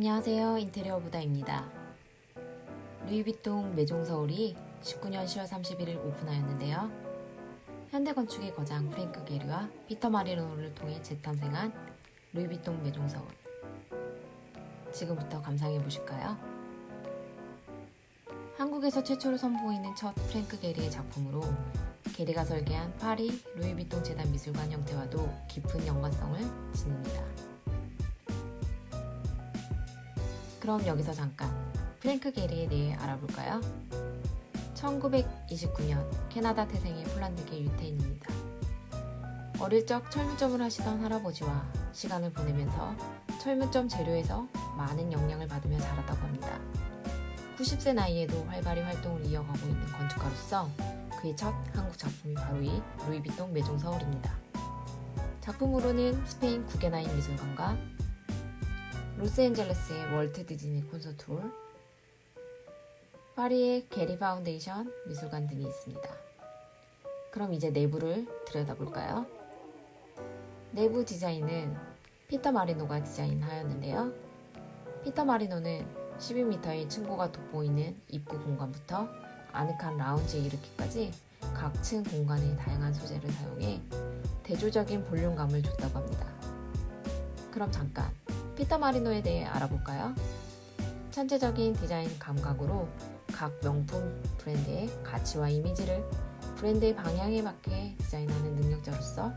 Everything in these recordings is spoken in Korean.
안녕하세요. 인테리어 부다입니다. 루이비통 매종 서울이 19년 10월 31일 오픈하였는데요. 현대 건축의 거장 프랭크 게리와 피터 마리노를 통해 재탄생한 루이비통 매종 서울. 지금부터 감상해 보실까요? 한국에서 최초로 선보이는 첫 프랭크 게리의 작품으로 게리가 설계한 파리 루이비통 재단 미술관 형태와도 깊은 연관성을 지닙니다. 그럼 여기서 잠깐 프랭크 게리에 대해 알아볼까요? 1929년 캐나다 태생의 폴란드계 유태인입니다. 어릴 적 철물점을 하시던 할아버지와 시간을 보내면서 철물점 재료에서 많은 영향을 받으며 자랐다고 합니다. 90세 나이에도 활발히 활동을 이어가고 있는 건축가로서 그의 첫 한국 작품이 바로 이 루이비통 매종 서울입니다. 작품으로는 스페인 구게나인 미술관과 로스앤젤레스의 월트 디즈니 콘서트 홀, 파리의 게리 파운데이션 미술관 등이 있습니다. 그럼 이제 내부를 들여다볼까요? 내부 디자인은 피터 마리노가 디자인하였는데요. 피터 마리노는 12m의 층고가 돋보이는 입구 공간부터 아늑한 라운지에 이르기까지 각 층 공간의 다양한 소재를 사용해 대조적인 볼륨감을 줬다고 합니다. 그럼 잠깐 피터 마리노에 대해 알아볼까요? 천재적인 디자인 감각으로 각 명품 브랜드의 가치와 이미지를 브랜드의 방향에 맞게 디자인하는 능력자로서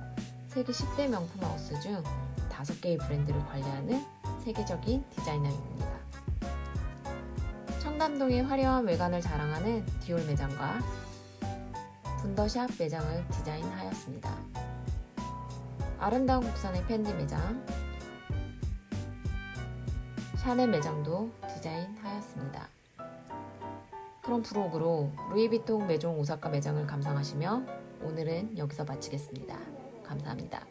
세계 10대 명품 하우스 중 5개의 브랜드를 관리하는 세계적인 디자이너입니다. 청담동의 화려한 외관을 자랑하는 디올 매장과 분더샵 매장을 디자인하였습니다. 아름다운 국산의 팬디 매장, 샤넬 매장도 디자인하였습니다. 그럼 부록으로 루이비통 매종 오사카 매장을 감상하시며 오늘은 여기서 마치겠습니다. 감사합니다.